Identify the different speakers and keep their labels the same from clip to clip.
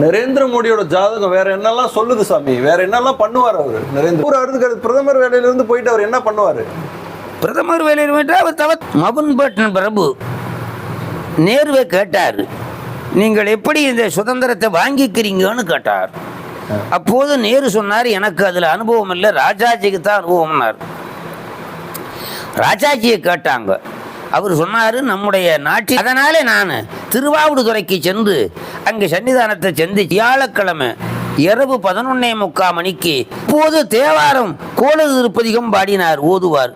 Speaker 1: நரேந்திர மோடியோட ஜாதகம் வேற என்னெல்லாம் சொல்லுது சாமி? வேற என்னெல்லாம் பண்ணுவார் அவரு நரேந்திர ஒரு அடுத்து பிரதமர் வேலையில இருந்து போயிட்டு அவர் என்ன பண்ணுவாரு?
Speaker 2: பிரதமர் வேலையில் விட்டு அவர் தவ மபன் பட்டன் பிரபு. நேருவை கேட்டார். நீங்கள் எப்படி இந்த சுதந்திரத்தை வாங்கிக்கிறீங்கன்னு கேட்டார். அப்போது நேரு சொன்னார் எனக்கு அதில் அனுபவம் இல்லை ராஜாஜிக்கு தான் அனுபவம்னார். ராஜாஜியை கேட்டாங்க. அவர் சொன்னார் நம்முடைய நாட்டில் அதனாலே நான் திருவாவூடுதுறைக்கு சென்று அங்கே சன்னிதானத்தை சென்று வியாழக்கிழமை இரவு பதினொன்னே முக்கால் மணிக்கு இப்போது தேவாரம் கோல திருப்பதிகம் பாடினார் ஓதுவார்.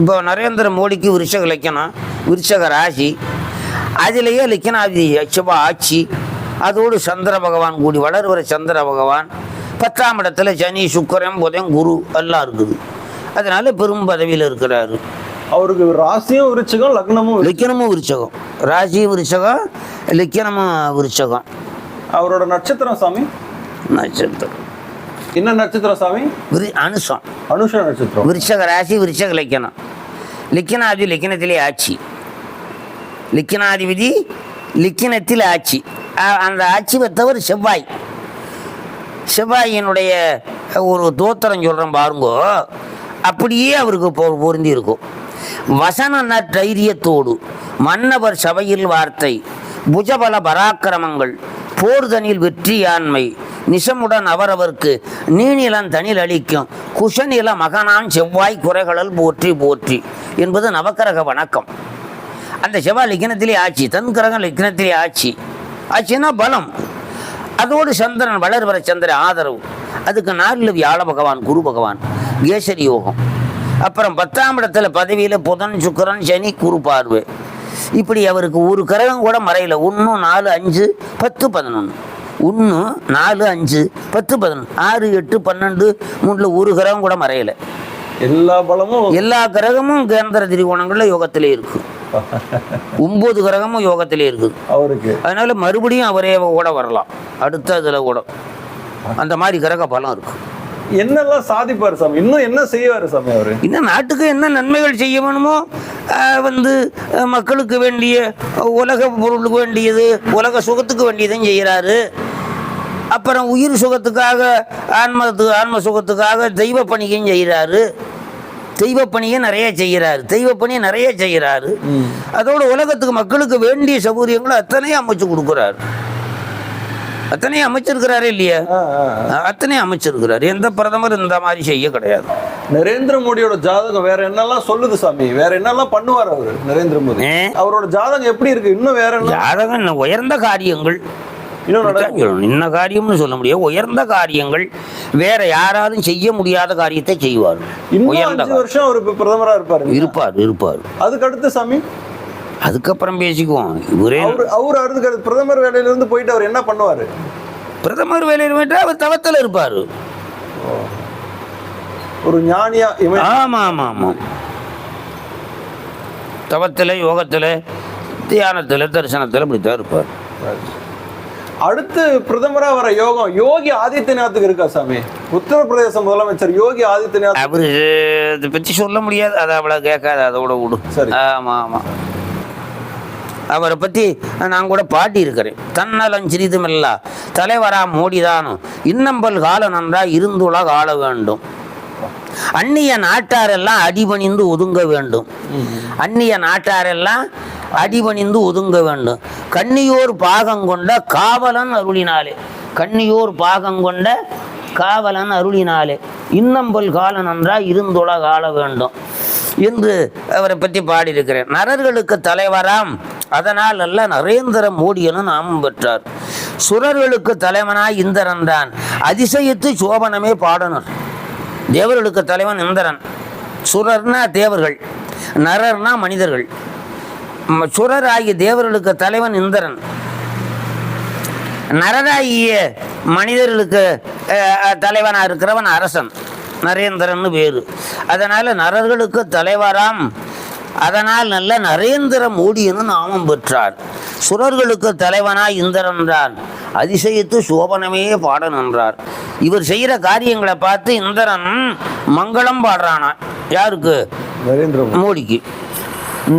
Speaker 2: இப்போ நரேந்திர மோடிக்கு விருஷக லக்கணம் விருஷக ராசி அதிலேயே லக்கணாதி சிவா ஆட்சி அதோடு சந்திர பகவான் கூடி வளர்வர சந்திர பகவான் பத்தாம் இடத்துல சனி சுக்கரன் புதன் குரு எல்லாம் இருக்குது. அதனால் பெரும் பதவியில் இருக்கிறாரு.
Speaker 1: அவருக்கு ராசியும் விருச்சிகம் லக்னமும்.
Speaker 2: லிக்கணமும் விருச்சகம். ராசி விருச்சகம் லிக்கணமும் விருச்சகம்.
Speaker 1: அவரோட நட்சத்திரம் சாமி?
Speaker 2: நட்சத்திரம்.
Speaker 1: என்ன நட்சத்திரம் சாமி?
Speaker 2: விரு அனுசம்
Speaker 1: அனுஷ நட்சத்திரம்.
Speaker 2: விருச்சக ராசி விருச்சக லிக்கணம். லிக்கனாதி லிக்கணத்திலே ஆட்சி. லிக்கனாதிபதி லிக்கணத்தில் ஆட்சி. அந்த ஆட்சி பெற்றவர் செவ்வாய். செவ்வாயினுடைய ஒரு தோத்திரம் சொல்கிறேன் பாருங்கோ. அப்படியே அவருக்கு பொருந்தி இருக்கும் வசன நற்தைரியத்தோடு மன்னவர் சபையில் வார்த்தை புஜபல பராக்கிரமங்கள் போர்தனில் வெற்றியாண்மை நிசமுடன் அவரவர்க்கு நீநிலம் தனில் அளிக்கும் குஷநில மகனான் செவ்வாய் குறைகளல் போற்றி போற்றி என்பது நவக்கிரக வணக்கம். அந்த செவ்வாய் லிக்னத்திலே ஆட்சி தன் கிரகம் லிக்கணத்திலே ஆட்சி. ஆட்சின்னா பலம். அதோடு சந்திரன் வளர்வர சந்திரன் ஆதரவு. அதுக்கு நாளில் வியாழ பகவான் குரு பகவான் கேசரி யோகம். அப்புறம் பத்தாம் இடத்துல பதவியில் புதன் சுக்கிரன் சனி குரு பார்வை. இப்படி அவருக்கு ஒரு கிரகம் கூட மறையல. ஒன்று நாலு அஞ்சு பத்து பதினொன்று ஒன்று நாலு அஞ்சு பத்து பதினொன்று ஆறு எட்டு பன்னெண்டு மூணில் ஒரு கிரகம் கூட மறையலை.
Speaker 1: எல்லா பலமும்
Speaker 2: எல்லா கிரகமும் கேந்திர திரிகோணங்களில் யோகத்திலே இருக்கு. ஒன்பது கிரகமும் யோகத்திலே இருக்குது
Speaker 1: அவருக்கு.
Speaker 2: அதனால மறுபடியும் அவரே கூட வரலாம். அடுத்த இதில் கூட. அந்த மாதிரி கிரக பலம் இருக்கு.
Speaker 1: என்னெல்லாம் சாதிப்பாரு சாமி? இன்னும் என்ன செய்வாரு சாமி அவரு?
Speaker 2: இந்த நாட்டுக்கு என்ன நன்மைகள் செய்ய வேணுமோ வந்து மக்களுக்கு வேண்டிய உலக பொருளுக்கு வேண்டியது உலக சுகத்துக்கு வேண்டியதும் செய்கிறாரு. அப்புறம் உயிர் சுகத்துக்காக ஆன்மத்துக்கு ஆன்ம சுகத்துக்காக தெய்வ பணியும் செய்கிறாரு. தெய்வ பணியை நிறைய செய்கிறாரு. தெய்வ பணியை நிறைய செய்கிறாரு. அதோட உலகத்துக்கு மக்களுக்கு வேண்டிய சௌகரியங்களை அத்தனையும் அமைச்சு கொடுக்குறாரு. அத்தனையும் அமைச்சிருக்கிறாரு இல்லையா. அத்தனையும் அமைச்சிருக்கிறாரு. எந்த பிரதமர் இந்த மாதிரி செய்ய கிடையாது.
Speaker 1: நரேந்திர மோடியோட ஜாதகம் வேற என்னெல்லாம் சொல்லுது சாமி? வேற என்னெல்லாம் பண்ணுவார் அவரு நரேந்திர மோடி? அவரோட ஜாதகம் எப்படி இருக்கு? இன்னும் வேற என்ன?
Speaker 2: ஜாதகம் என்ன உயர்ந்த காரியங்கள். இன்ன காரியம்னு சொல்ல முடியாது. உயர்ந்த காரியங்கள். வேற யாராலும் செய்ய முடியாத காரியத்தை செய்வார்.
Speaker 1: இன்னும்
Speaker 2: உயர்ந்த
Speaker 1: வருஷம் அவர் பிரதமரா இருப்பாரு.
Speaker 2: இருப்பார் இருப்பார்.
Speaker 1: அதுக்கு அடுத்து சாமி?
Speaker 2: அதுக்கப்புறம் பேசிக்குவோம். இவரே
Speaker 1: அவர் அவர் அடுத்து அடுத்து பிரதமர் வேலையில இருந்து போயிட்டு அவர் என்ன பண்ணுவாரு?
Speaker 2: பிரதமர் வேலையில் விட்டு அவர் தவத்தில் இருப்பார்.
Speaker 1: ஒரு ஞானியா
Speaker 2: ஆமாம் ஆமாம் ஆமாம் தவத்தில் யோகத்தில் தியானத்தில் தரிசனத்தில் இப்படித்தான் இருப்பார்.
Speaker 1: அடுத்து பிரதமரா வர யோகம் யோகி ஆதித்யநாத்துக்கு இருக்கா சாமி? உத்தரப்பிரதேச முதலமைச்சர் யோகி ஆதித்யநாத்
Speaker 2: அவர் இதை பற்றி சொல்ல முடியாது. அதை அவ்வளோ கேட்காது அதோட விடு.
Speaker 1: சரி.
Speaker 2: ஆமாம் ஆமாம். அவரை பற்றி நான் கூட பாட்டி இருக்கிறேன். தன்னலம் சிறிதுமில்லா. தலைவரா மோடிதானும் இன்னம்பல் கால நன்றா இருந்துலக ஆள வேண்டும். அந்நிய நாட்டாரெல்லாம் அடிபணிந்து ஒதுங்க வேண்டும். அந்நிய நாட்டாரெல்லாம் அடிபணிந்து ஒதுங்க வேண்டும். கன்னியோர் பாகம் கொண்ட காவலன் அருளினாலே. கன்னியோர் பாகம் கொண்ட காவலன் அருளினாலே. இன்னம்பல் கால நன்றா இருந்துலக ஆள வேண்டும். என்று அவரை பற்றி பாடியிருக்கிறேன். நரர்களுக்கு தலைவராம். அதனால் அல்ல நரேந்திர மோடி என நாமம் பெற்றார். சுரர்களுக்கு தலைவனாய் இந்திரன் தான். அதிசயத்து சோபனமே பாடனர். தேவர்களுக்கு தலைவன் இந்திரன். சுரர்னா தேவர்கள் நரர்னா மனிதர்கள். சுரராகிய சுரர் ஆகிய தேவர்களுக்கு தலைவன் இந்திரன். நரராகிய மனிதர்களுக்கு தலைவனாக இருக்கிறவன் அரசன். நரேந்திரன்னு பேரு. அதனால நரர்களுக்கு தலைவராம். அதனால் நல்ல நரேந்திர மோடின்னு நாமம் பெற்றார். சுரர்களுக்கு தலைவனாய் இந்திரன் தான் அதிசயித்து சோபனமே பாட நின்றார் இவர் செய்கிற காரியங்களை பார்த்து இந்திரன் மங்களம் பாடுறானா. யாருக்கு?
Speaker 1: நரேந்திர மோடி.
Speaker 2: மோடிக்கு.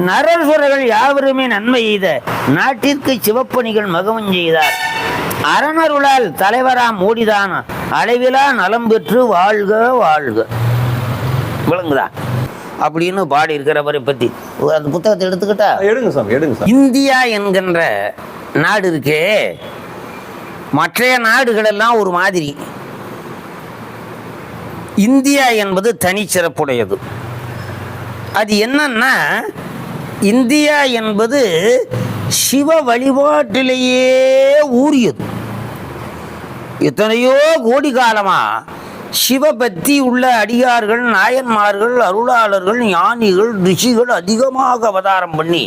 Speaker 2: நரசுரர்கள் யாவருமே நன்மை செய்த நாட்டிற்கு சிவப்பணிகள் மகவம் செய்தார். அரணருளால் தலைவரா மோடிதான். அளவிலா நலம் பெற்று வாழ்க வாழ்க. விளங்குதா? அப்படின்னு பாடி இருக்கிறவரை பற்றி அந்த புத்தகத்தை எடுத்துக்கிட்டா?
Speaker 1: எடுங்க சாமி எடுங்க
Speaker 2: இந்தியா என்கின்ற நாடு இருக்கே. மற்றைய நாடுகளெல்லாம் ஒரு மாதிரி. இந்தியா என்பது தனிச்சிறப்புடையது அது என்னன்னா இந்தியா என்பது சிவ வழிபாட்டிலேயே ஊறியது. எத்தனையோ கோடி காலமா சிவபக்தி உள்ள அடியார்கள் நாயன்மார்கள் அருளாளர்கள் ஞானிகள் ரிஷிகள் அதிகமாக அவதாரம் பண்ணி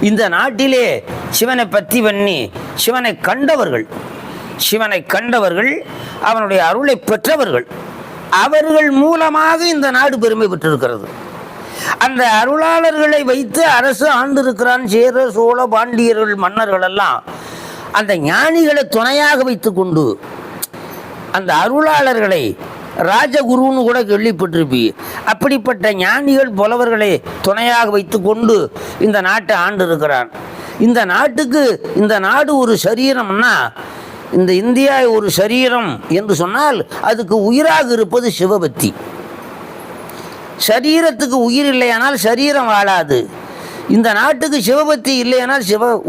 Speaker 2: இந்த நாட்டிலே சிவனை பற்றி பண்ணி சிவனை கண்டவர்கள் சிவனை கண்டவர்கள் அவனுடைய அருளை பெற்றவர்கள் அவர்கள் மூலமாக இந்த நாடு பெருமை பெற்றிருக்கிறது. அந்த அருளாளர்களை வைத்து அரசு ஆண்டிருக்கிறான் சேர சோழ பாண்டியர்கள் மன்னர்கள் எல்லாம் அந்த ஞானிகளை துணையாக வைத்துக்கொண்டு அந்த அருளாளர்களை ராஜகுருன்னு கூட கேள்விப்பட்டிருப்பி. அப்படிப்பட்ட ஞானிகள் புலவர்களை துணையாக வைத்து கொண்டு இந்த நாட்டை ஆண்டு இருக்கிறான். இந்த நாட்டுக்கு இந்த நாடு ஒரு சரீரம்னா இந்த இந்தியா ஒரு சரீரம் என்று சொன்னால் அதுக்கு உயிராக இருப்பது சிவபக்தி. சரீரத்துக்கு உயிர் இல்லையானால் சரீரம் வாழாது. இந்த நாட்டுக்கு சிவபக்தி இல்லையானால் சிவ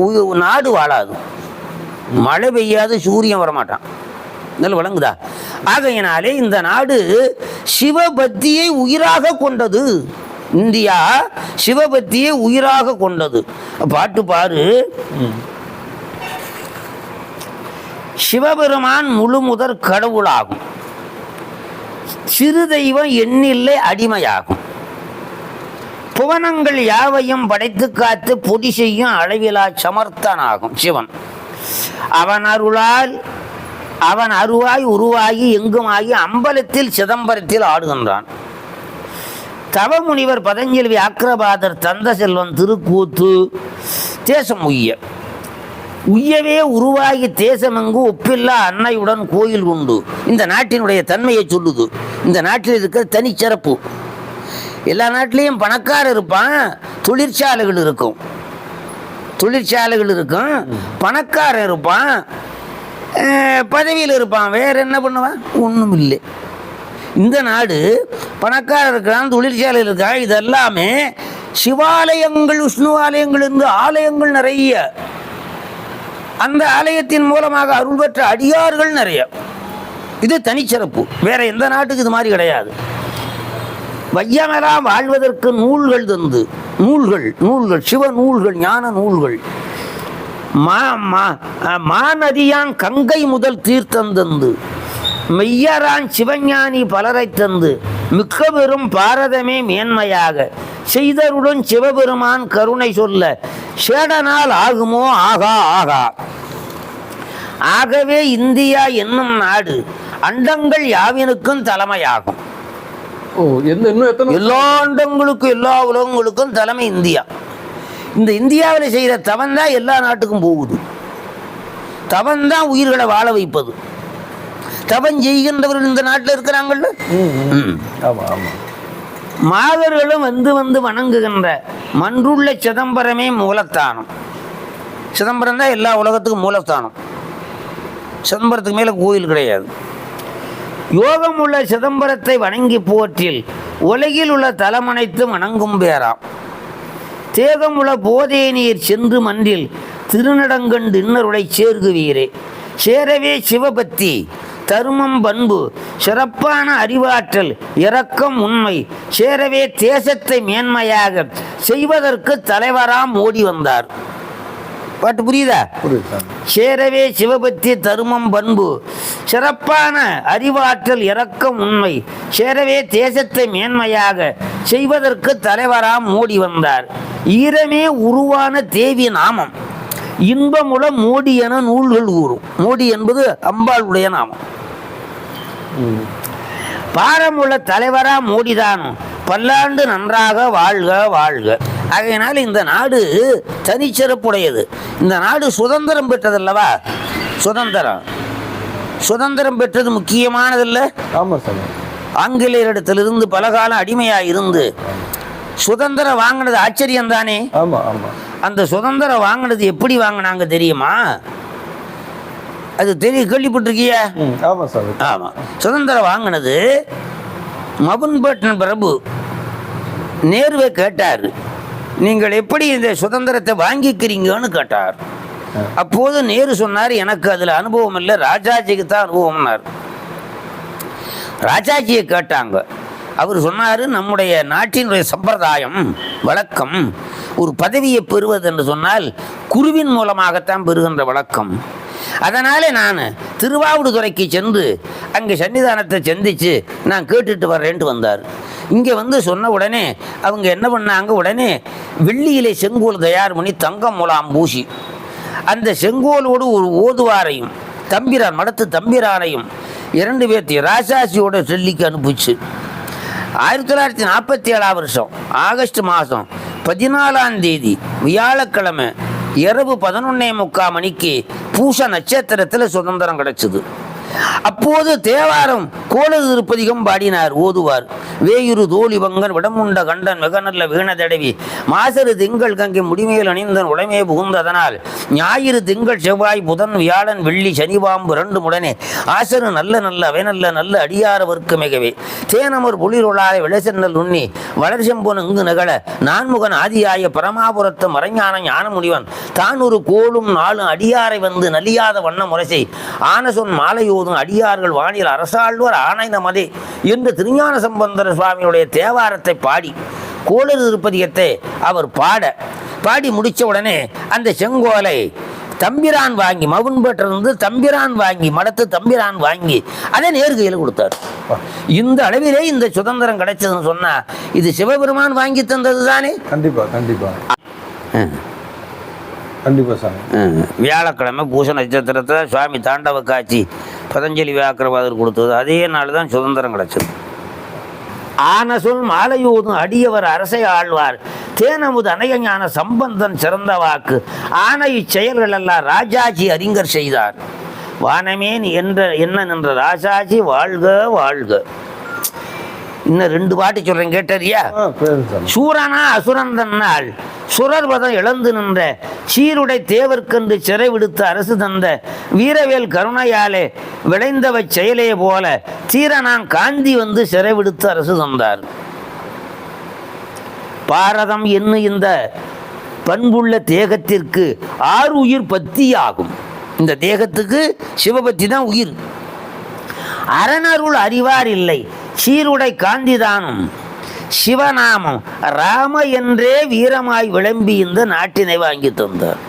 Speaker 2: நாடு வாழாது. மழை பெய்யாது சூரியன் வரமாட்டான். நல்ல விளங்குதா? ஆகையினாலே இந்த நாடு சிவபக்தியை உயிராக கொண்டது. இந்தியா சிவபக்தியை உயிராக கொண்டது. பாட்டு பாரு. சிவபெருமான் முழு முதற் கடவுளாகும். சிறு தெய்வம் எண்ணில்லை அடிமையாகும். புவனங்கள் யாவையும் படைத்து காத்து பொடி செய்யும் அளவிலா சமர்த்தனாகும் சிவன். அவன் அருளால் அவன் அருவாய் உருவாகி எங்குமாகி அம்பலத்தில் சிதம்பரத்தில் ஆடுகின்றான். தவமுனிவர் பதஞ்செல்வி அக்ரபாதர் தந்த செல்வன் திருக்கூத்து தேசம் உய்ய. உய்யவே உருவாகி தேசமெங்கு ஒப்பில்லா அன்னையுடன் கோயில் உண்டு. இந்த நாட்டினுடைய தன்மையை சொல்லுது. இந்த நாட்டில் இருக்கிற தனிச்சிறப்பு. எல்லா நாட்டிலையும் பணக்காரர் இருப்பான் தொழிற்சாலைகள் இருக்கும். தொழிற்சாலைகள் இருக்கும் பணக்காரன் இருப்பான் பதவியில் இருப்பான். வேறு என்ன பண்ணுவான்? ஒன்றும் இல்லை. இந்த நாடு பணக்காரர் இருக்கிறான் தொழிற்சாலை இருக்கா இதெல்லாமே சிவாலயங்கள் விஷ்ணு ஆலயங்கள் இருந்து ஆலயங்கள் நிறைய. அந்த ஆலயத்தின் மூலமாக அருள் பெற்ற அடியார்கள் நிறைய. இது தனிச்சிறப்பு. வேற எந்த நாட்டுக்கு இது மாதிரி கிடையாது. வையமெல்லாம் வாழ்வதற்கு நூல்கள் தந்து நூல்கள் நூல்கள் சிவ நூல்கள் ஞான நூல்கள். மா மா- மாநதியான் கங்கை முதல் தீர்த்தம் தந்து மெய்யரான் சிவஞானி பலரை தந்து மிக்க பெரும் பாரதமே மேன்மையாக செய்தருடன் சிவபெருமான் கருணை சொல்ல சேடனால் ஆகுமோ ஆகா ஆகா. ஆகவே இந்தியா என்னும் நாடு அண்டங்கள் யாவினுக்கும் தலைமையாகும்
Speaker 1: ஓ எந்த இன்னும் எத்தனை
Speaker 2: எல்லா அண்டங்களுக்கும் எல்லா உலகங்களுக்கும் தலைமை இந்தியா. இந்த இந்தியாவில் செய்கிற தவன் தான் எல்லா நாட்டுக்கும் போகுது. தவன் தான் உயிர்களை வாழ வைப்பது. தவன் செய்கின்றவர்கள் இந்த நாட்டில் இருக்கிறாங்கல்ல? மாதர்களும் வந்து வந்து வணங்குகின்ற மன்றுள்ள சிதம்பரமே மூலஸ்தானம் சிதம்பரம் தான் எல்லா உலகத்துக்கும் மூலஸ்தானம் சிதம்பரத்துக்கு மேலே கோயில் கிடையாது. யோகம் உள்ள சிதம்பரத்தை வணங்கி போற்றில் உலகில் உள்ள தலமனைத்து வணங்கும் பேராம். தேகம் உள்ள போதே நீர் சென்று மன்றில் திருநடங்கண்டு இன்னருளை சேர்குவீரே. சேரவே சிவபக்தி தருமம் பண்பு சிறப்பான அறிவாற்றல் இரக்கம் உண்மை சேரவே தேசத்தை மேன்மையாக செய்வதற்கு தலைவராம் ஓடி வந்தார். பாட்டு புரியுதா? சேரவே சிவபக்தி தருமம் பண்பு. சிறப்பான அறிவாற்றல் இரக்கம் உண்மை. சேரவே தேசத்தை மேன்மையாக செய்வதற்கு தலைவராம் மோடி வந்தார். ஈரமே உருவான தேவி நாமம். இன்பமுள மோடி என நூல்கள் கூறும். மோடி என்பது அம்பாளுடைய நாமம். பாரமுள்ள தலைவரா மோடிதான். பல்லாண்டு நன்றாக வாழ்க வாழ்க. ஆகையினால் இந்த நாடு தனிச்சிறப்புடையது. இந்த நாடு சுதந்திரம் பெற்றதல்லவா? சுதந்திரம். சுதந்திரம் பெற்றது முக்கியமானதில்லை?
Speaker 1: ஆமா சாமி
Speaker 2: ஆங்கிலேயரிடத்திலிருந்து பலகாலம் அடிமையாக இருந்து சுதந்திரம் வாங்கினது ஆச்சரியம் தானே அந்த சுதந்திரம் வாங்கினது எப்படி வாங்கினாங்க தெரியுமா? அது தெரிய கேள்விப்பட்டிருக்கியா?
Speaker 1: ஆமா
Speaker 2: ஆமாம் சுதந்திரம் வாங்கினது மபுன்பேட்டன் பிரபு நேருவை கேட்டார் நீங்கள் எப்படி இந்த சுதந்திரத்தை வாங்கிக்கிறீங்கன்னு கேட்டார். அப்போது நேரு சொன்னார் எனக்கு அதில் அனுபவம் இல்லை ராஜாஜிக்கு தான் அனுபவம்னார். ராஜாஜியை கேட்டாங்க. அவர் சொன்னார் நம்முடைய நாட்டினுடைய சம்பிரதாயம் வழக்கம் ஒரு பதவியை பெறுவது என்று சொன்னால் குருவின் மூலமாகத்தான் பெறுகின்ற வழக்கம். அதனாலே நான் திருவாவூடுதுறைக்கு சென்று அங்கே சன்னிதானத்தை சந்தித்து நான் கேட்டுட்டு வர்றேன்ட்டு வந்தார். இங்கே வந்து சொன்ன உடனே அவங்க என்ன பண்ணாங்க? உடனே வெள்ளியிலே செங்கோல் தயார் பண்ணி தங்கம் மூலாம் பூசி அந்த செங்கோலோடு ஒரு ஓதுவாரையும் தம்பிரான் மடத்து தம்பிரானையும் இரண்டு பேர்த்தையும் ராசாசியோட டெல்லிக்கு அனுப்பிச்சு. ஆயிரத்தி தொள்ளாயிரத்தி நாற்பத்தி ஏழாம் வருஷம் ஆகஸ்ட் மாதம் பதினாலாம் தேதி வியாழக்கிழமை இரவு பதினொன்னே முக்கால் மணிக்கு பூச நட்சத்திரத்தில் சுதந்திரம் கிடைச்சது. அப்போது தேவாரம் கோல திருப்பதிகம் பாடினார் ஓதுவார். வேயுரு தோழி பங்கன் விடமுண்ட கண்டன் மிக நல்ல வீண தடவி. மாசரு திங்கள் கங்கை முடிமையில் அணிந்தன் உடமே புகுந்ததனால் ஞாயிறு திங்கள் செவ்வாய் புதன் வியாழன் வெள்ளி சனிபாம்பு ரெண்டு முடனே. ஆசரு நல்ல நல்ல அவை நல்ல நல்ல அடியாரவர்க்கு மிகவே. தேனமர் புளிரொழாய விளைசென்னல் உண்ணி. வளர்செம்பொன் இங்கு நிகழ. நான்முகன் ஆதியாய பரமாபுரத்து மறைஞான ஞான முனிவன் தான் ஒரு கோளும் நாளும் அடியாரை வந்து நலியாத வண்ண முரசை. ஆனசொன் மாலையோதும் அடியார்கள் வானில் அரசாழ்வர் ஆனை நமதே என்று திருஞான சம்பந்தர சுவாமியுடைய தேவாரத்தை பாடி கோளறு திருப்பதிகத்தை அவர் பாட பாடி முடித்த உடனே அந்த செங்கோலை தம்பிரான் வாங்கி மவுன்பேட்டிலிருந்து தம்பிரான் வாங்கி மடத்து தம்பிரான் வாங்கி அதை நேர்கையில் கொடுத்தார். இந்த அளவிலே இந்த சுதந்திரம் கிடைச்சதுன்னு சொன்னா இது சிவபெருமான் வாங்கி தந்தது தானே?
Speaker 1: கண்டிப்பா கண்டிப்பா. கண்டிப்பா சாமி.
Speaker 2: வியாழக்கிழமை பூச நட்சத்திரத்தில் சுவாமி தாண்டவ காட்சி பதஞ்சலி வியாக்கிரவாதர் கொடுத்தது. அதே நாள் தான் சுதந்திரம் கிடைச்சது. ஆன சொல் மாலையோதும் அடியவர் அரசை ஆழ்வார் தேனமுது அணையஞான சம்பந்தன் சிறந்த வாக்கு. ஆன இச்செயல்கள் எல்லாம் ராஜாஜி அறிஞர் செய்தார். வானமேன் என்ற என்ன நின்ற ராஜாஜி வாழ்க வாழ்க. இன்னும் ரெண்டு பாட்டு சொல்றேன் கேட்டறியா? சூரனா அசுரந்தன்னால் சுரர்வதம் இழந்து நின்ற சீருடை தேவர்க்கென்று சிறை விடுத்து அரசு தந்த வீரவேல் கருணையாலே விளைந்தவ செயலே போல தீரனான் காந்தி வந்து சிறை விடுத்து அரசு தந்தார். பாரதம் என்னும் இந்த பண்புள்ள தேகத்திற்கு ஆறு உயிர் பத்தி ஆகும். இந்த தேகத்துக்கு சிவபக்தி தான் உயிர். அரணருள் அறிவார் இல்லை. சீருடை காந்திதானும் சிவநாமம். ராம என்றே வீரமாய் விளம்பி இந்த நாட்டினை வாங்கி தந்தார்.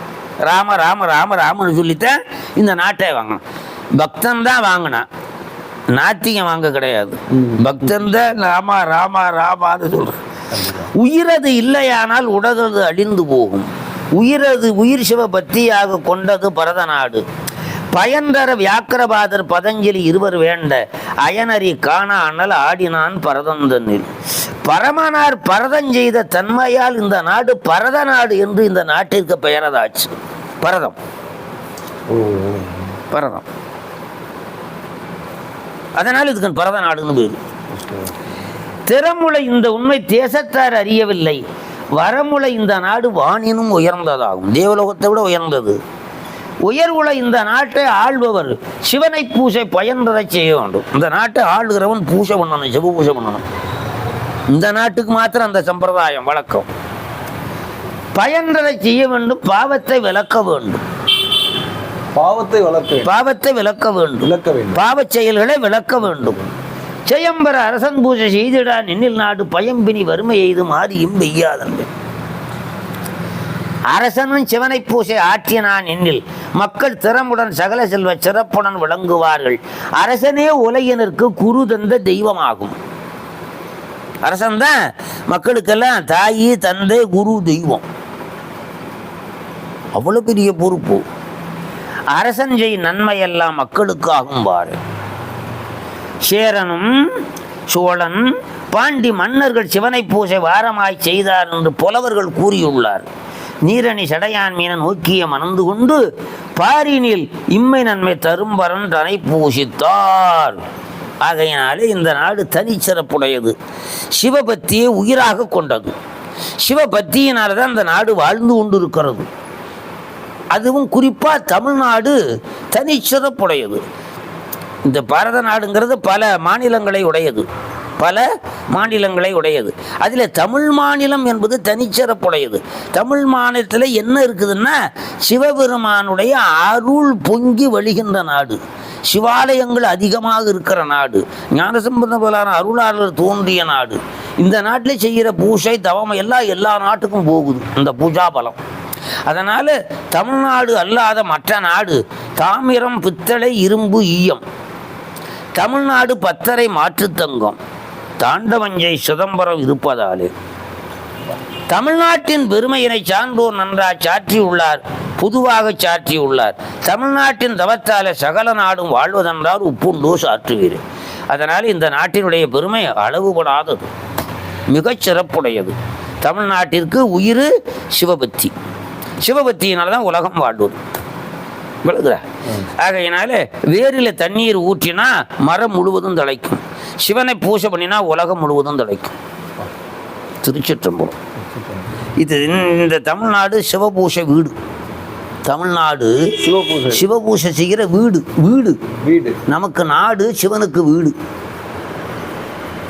Speaker 2: ராம ராம ராம ராமன்னு சொல்லித்தான் இந்த நாட்டை வாங்கினான் பக்தன் தான் வாங்கினான் நாத்திகம் வாங்க கிடையாது. பக்தன் தான் ராமா ராமா ராமான்னு சொல்றான் உயிரது இல்லையானால் உடலது அழிந்து போகும். உயிரது உயிர் சிவ பக்தியாக கொண்டது பரதநாடு. பயன்தர வியாக்கிரபாதர் பதஞ்சலி இருவர் வேண்ட அயனரி காண அனல் ஆடினான் பரதந்தனில். பரமனார் பரதம் செய்த தன்மையால் இந்த நாடு பரத நாடு என்று இந்த நாட்டிற்கு பெயரதாச்சு. பரதம். பரதம். அதனால் இதுக்கு பரத நாடுன்னு பேரு.
Speaker 1: ஓகே.
Speaker 2: திறமுளை இந்த உண்மை தேசத்தார் அறியவில்லை. வரமுளை இந்த நாடு வானினும் உயர்ந்ததாகும். தேவலோகத்தை விட உயர்ந்தது. உயர்வுள்ள இந்த நாட்டை ஆள்பவர். சிவனை பூசை பயன்றதை செய்ய வேண்டும். இந்த நாட்டை ஆளுகிறவன் பூசை பண்ணணும் சிவ பூசை பண்ணணும். இந்த நாட்டுக்கு மாத்திரம் அந்த சம்பிரதாயம் வழக்கம். பயன்றதை செய்ய வேண்டும் பாவத்தை விளக்க வேண்டும்.
Speaker 1: பாவத்தை வேண்டும்.
Speaker 2: பாவத்தை விளக்க வேண்டும்.
Speaker 1: விளக்க வேண்டும்.
Speaker 2: பாவச் செயல்களை விளக்க வேண்டும். செயம்பர அரசன் பூஜை செய்திடா நின்னில் நாடு பயம்பினி வறுமை எய்து மாறியும் வெய்யாதன்று. அரசனும் சிவனை பூசை ஆற்றினான் எண்ணில் மக்கள் திறமுடன் சகல செல்வ சிறப்புடன் விளங்குவார்கள். அரசனே உலகினருக்கு குரு தந்த தெய்வமாகும். அரசன் தான் மக்களுக்கெல்லாம் தாயி தந்தை குரு தெய்வம். அவ்வளவு பெரிய பொறுப்பு. அரசன் செய் நன்மையெல்லாம் மக்களுக்காகும் பாரு. சேரனும் சோழன் பாண்டி மன்னர்கள் சிவனை பூசை வாரமாய் செய்தார் என்று புலவர்கள் கூறியுள்ளார். நீரணி சடையான் மீன நோக்கிய மணந்து கொண்டு பாரினில் இம்மை நன்மை தரும் வரன் தனை பூசித்தார். ஆகையினாலே இந்த நாடு தனிச்சிறப்புடையது. சிவபக்தியை உயிராக கொண்டது. சிவபக்தியினால் தான் இந்த நாடு வாழ்ந்து கொண்டு இருக்கிறது அதுவும் குறிப்பாக தமிழ்நாடு தனிச்சிறப்புடையது. இந்த பாரத நாடுங்கிறது பல மாநிலங்களை உடையது. பல மாநிலங்களை உடையது. அதில் தமிழ் மாநிலம் என்பது தனிச்சிறப்புடையது. தமிழ் மாநிலத்தில் என்ன இருக்குதுன்னா சிவபெருமானுடைய அருள் பொங்கி வழிகின்ற நாடு. சிவாலயங்கள் அதிகமாக இருக்கிற நாடு. ஞானசம்பந்த போலான அருளாளர் தோன்றிய நாடு. இந்த நாட்டில் செய்கிற பூஜை தவம் எல்லாம் எல்லா நாட்டுக்கும் போகுது. இந்த பூஜா பலம். அதனால் தமிழ்நாடு அல்லாத மற்ற நாடு தாமிரம் பித்தளை இரும்பு ஈயம். தமிழ்நாடு பத்தரை மாற்றுத்தங்கம் தாண்டவஞ்சை சிதம்பரம் இருப்பதாலே. தமிழ்நாட்டின் பெருமையினை சான்றோர் நன்றாக சாற்றியுள்ளார் பொதுவாக சாற்றியுள்ளார். தமிழ்நாட்டின் தவத்தால சகல நாடும் வாழ்வதென்றால் உப்புண்டோ சாற்றுவீர். அதனால் இந்த நாட்டினுடைய பெருமை அளவுபடாதது மிகச் சிறப்புடையது. தமிழ்நாட்டிற்கு உயிர் சிவபக்தி. சிவபக்தியினால தான் உலகம் வாழ்வது. விளக்குதா ஆகையினால வேரில் தண்ணீர் ஊற்றினா மரம் முழுவதும் தழைக்கும். சிவனை பூஜை பண்ணினா உலகம் முழுவதும் தழைக்கும். திருச்சிற்றம்பலம். இது இந்த தமிழ்நாடு சிவபூஷை வீடு. தமிழ்நாடு
Speaker 1: சிவபூஜை
Speaker 2: சிவபூஷை செய்கிற வீடு வீடு.
Speaker 1: வீடு.
Speaker 2: நமக்கு நாடு சிவனுக்கு வீடு.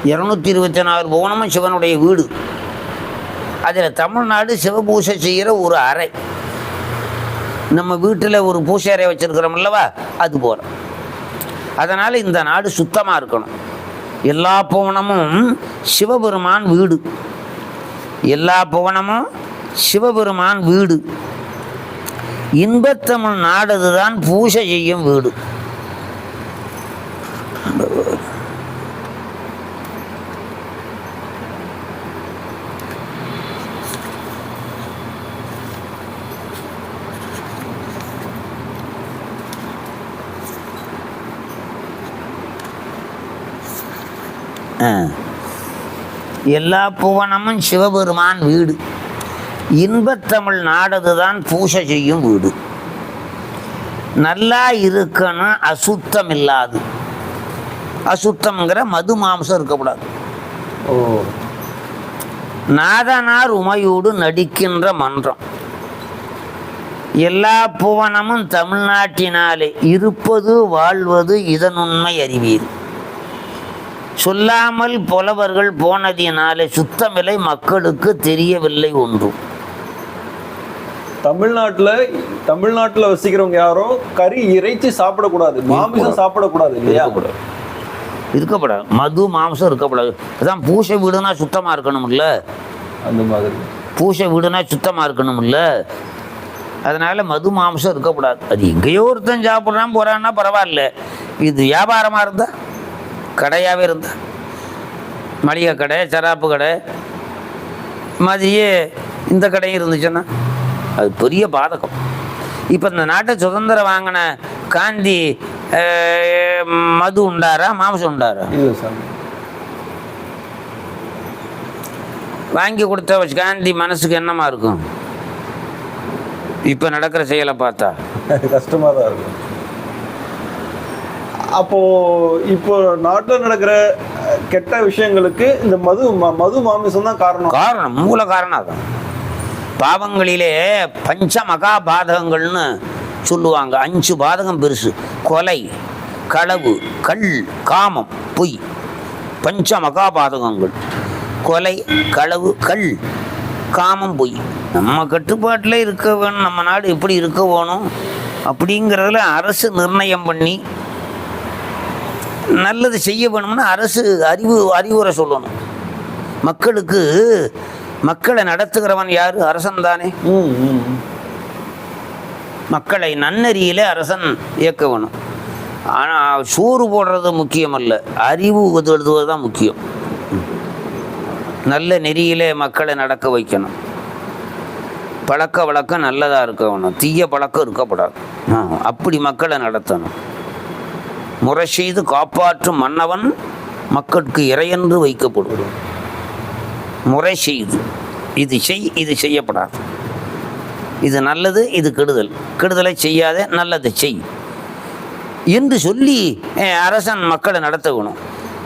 Speaker 2: இரநூத்தி இருபத்தி நாலு புவனமும் சிவனுடைய வீடு. அதில் தமிழ்நாடு சிவபூஷை செய்கிற ஒரு அறை. நம்ம வீட்டில் ஒரு பூசை அறை வச்சுருக்கிறோம் அல்லவா? அது போல. அதனால் இந்த நாடு சுத்தமாக இருக்கணும். எல்லா புவனமும் சிவபெருமான் வீடு. எல்லா புவனமும் சிவபெருமான் வீடு இன்பத்தமிழ் நாடதுதான் பூஜை செய்யும் வீடு ஆ. எல்லா புவனமும் சிவபெருமான் வீடு. இன்பத்தமிழ் நாடதுதான் பூஜை செய்யும் வீடு. நல்லா இருக்கணும் அசுத்தம் இல்லாது அசுத்தம்ங்கிற மது மாம்சம் இருக்கக்கூடாது.
Speaker 1: ஓ.
Speaker 2: நாதனார் உமையோடு நடிக்கின்ற மன்றம். எல்லா புவனமும் தமிழ்நாட்டினாலே இருப்பது வாழ்வது இதனுண்மை அறிவீர். சொல்லாமல் புலவர்கள் போனதினாலே சுத்தமில்லை மக்களுக்கு தெரியவில்லை ஒன்றும்
Speaker 1: தமிழ்நாட்டுல தமிழ்நாட்டுல வசிக்கிறவங்க யாரும் கறி இறைச்சி சாப்பிடக்கூடாது மாமிசம் சாப்பிடக்கூடாது இல்லையா?
Speaker 2: இருக்கக்கூடாது. இருக்கப்படாது மது மாம்சம் இருக்கக்கூடாது. அதான் பூசை வீடுனா சுத்தமாக இருக்கணும்ல.
Speaker 1: அந்த மாதிரி.
Speaker 2: பூசை வீடுனா சுத்தமாக இருக்கணும்ல. அதனால் மது மாம்சம் இருக்கக்கூடாது. அது எங்கேயோ ஒருத்தன் சாப்பிட்றான் போகிறான்னா பரவாயில்ல. இது வியாபாரமாக இருந்தா? கடையாகவே இருந்தா. மளிகை கடை சராப்பு கடை. மாதிரியே இந்த கடையும் இருந்துச்சுன்னா அது பெரிய பாதகம். இப்போ இந்த நாட்டை சுதந்திரம் வாங்கின காந்தி மது உண்டாரா மாம்சம் உண்டாரா? வாங்கி கொடுத்த வச்சு காந்தி மனசுக்கு என்னமா இருக்கும்? இப்போ நடக்கிற செயலை பார்த்தா?
Speaker 1: கஷ்டமா தான் இருக்கும். அப்போ இப்போ நாட்டில் நடக்கிற கெட்ட விஷயங்களுக்கு இந்த மது மது மாமிசம் தான் காரணம்.
Speaker 2: காரணம் மூல காரணம் அதான். பாவங்களிலே பஞ்ச மகா பாதகங்கள்னு சொல்லுவாங்க. அஞ்சு பாதகம் பெருசு. கொலை களவு கல் காமம் பொய். பஞ்ச மகா பாதகங்கள் கொலை களவு கல் காமம் பொய். நம்ம கட்டுப்பாட்டில் இருக்க வேணும். நம்ம நாடு எப்படி இருக்க வேணும்? அப்படிங்கிறதுல அரசு நிர்ணயம் பண்ணி நல்லது செய்ய வேணும்னா அரசு அறிவு அறிவுரை சொல்லணும். மக்களுக்கு மக்களை நடத்துகிறவன் யாரு? அரசன் தானே. மக்களை நன்னெறியில அரசன் இயக்க வேணும். ஆனால் சோறு போடுறது முக்கியம் அல்ல அறிவு எழுதுவது தான் முக்கியம். நல்ல நெறியிலே மக்களை நடக்க வைக்கணும். பழக்க வழக்கம் நல்லதாக இருக்க வேணும். தீய பழக்கம் இருக்கக்கூடாது அப்படி மக்களை நடத்தணும். முறை செய்து காப்பாற்றும் மன்னவன் மக்களுக்கு இறையென்று வைக்கப்படும். முறை செய்து இது செய் இது செய்யப்படாது. இது நல்லது இது கெடுதல். கெடுதலை செய்யாத நல்லதை செய். என்று சொல்லி அரசன் மக்களை நடத்த வேணும்